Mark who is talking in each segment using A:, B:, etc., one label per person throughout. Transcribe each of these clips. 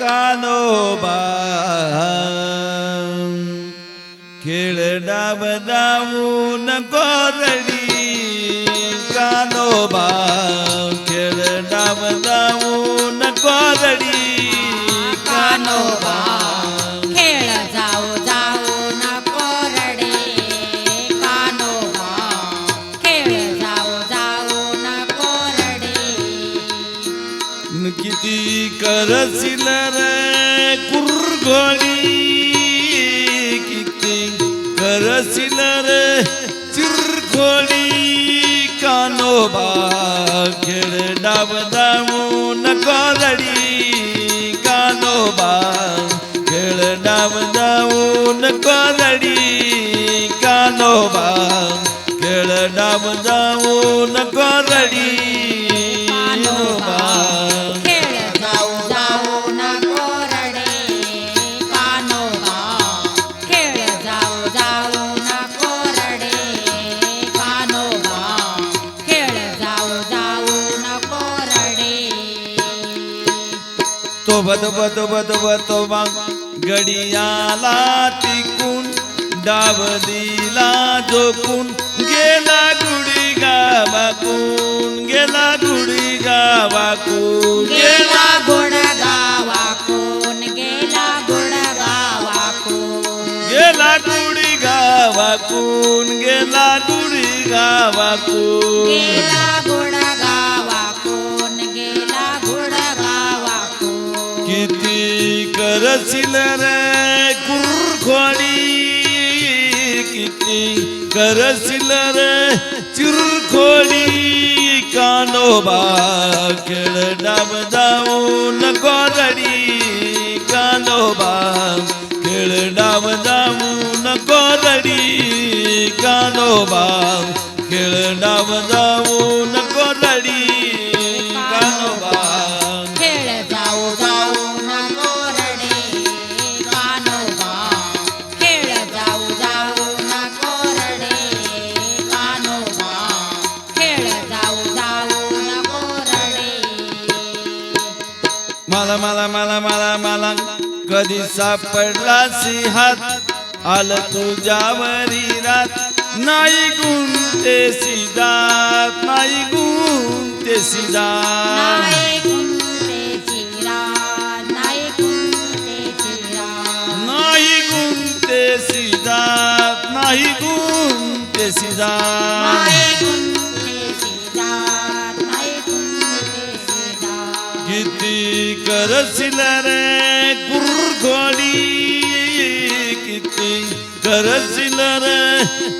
A: કાનોબા ખેડડા બદાવું ન કોરડી. કાનોબા ಭಕ್ತಿ ಕರಸಿಲರ ಕುರ್ಗೋಡಿ ಕಿತ್ತಿ ಕರಸಿಲರ ಚಿರ್ಕೋಡಿ ಕಾನೋ ಬಾಗ್ಯರ ಡಾಬದಾಮು ನಕೋರಡಿ ಕಾನೋ ಬಾಗ್ಯರ ಡಾಬದಾಮು ನಕೋರಡಿ ಕಾನೋ ಬಾಗ್ಯ बद बद बद मग गडियाला टिकून डाव दिला जोकून गेला गुडी गावाकून गेला गुडी गावाकून. गेला
B: गुड गावाकून गेला गुड गावाकून.
A: गेला गुडी गावाकून गेला गुडी गावाकून. गेला
B: गुड
A: करसिल रे चिरखोडी कानोबा खेळ डाब जाऊन कोरडी कानोबा खेळ डाब जाऊन कोरडी कानोबा खेळ डाब मला मला मला मला मला. कधी सापडला सिंहात आल तुझ्यावरी रात. नाही गुण ते सिदात नाही गुण ते सिदात नाही गुण ते सिदात नाही गुण ते सिदात ગરસિલર ગુરગોડી કીતી ગરસિલર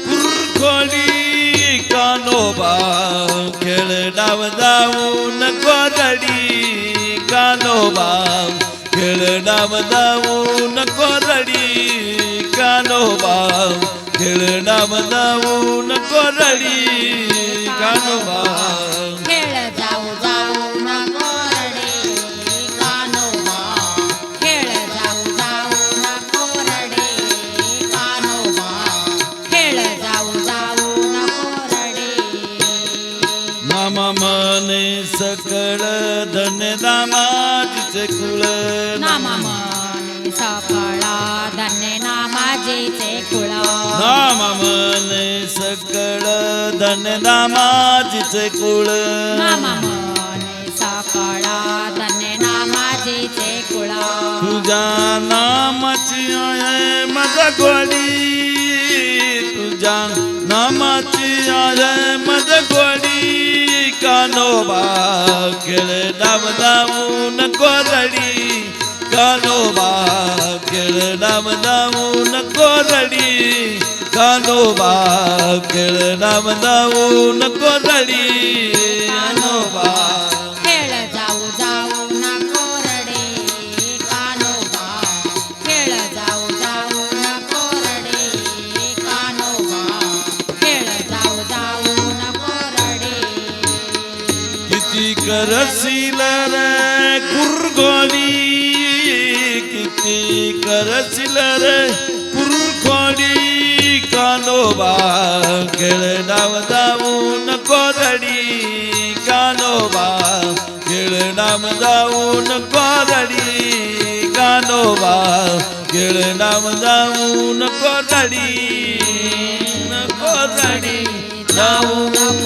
A: ગુરગોડી કાનો બા ખેલડાવ દાઉન ગોરડી કાનો બા ખેલડાવ દાઉન ગોરડી કાનો બા ખેલડાવ દાઉન ગોરડી કાનો બા सकळ धनदामाचे कुळ.
B: नामामन सापळा धननामाचे कुळ.
A: नामामन सकळ धनदामाचे कुळ.
B: नामामन सापळा धननामाचे कुळ.
A: तुझ्या नामाची आहे माझा गोडी. तुझ्या नामाची आहे माझा गोडी. કાનો બાખેળ ડામ દામું ન કોરડી કાનો બાખેળ ડામ દામું ન કોરડી કાનો બાખેળ ડામ દામું ન કોરડી કાનો બા ಸಾಗರ ಶಿಲರ ಕುರ್ಗೋಡಿ ಕಿತಿ ಕರ ಶಿಲರ ಕುರ್ಗೋಡಿ ಕಾನೋಬಾ ಕೆಳಡಾವ ದಾವು ನಕೋರಡಿ ಕಾನೋಬಾ ಕೆಳಡಾಮ ದಾವು ನಕೋರಡಿ કાનોબા ગેળ નામ દાઉં ન કોરડી ન કોરડી દાઉં ન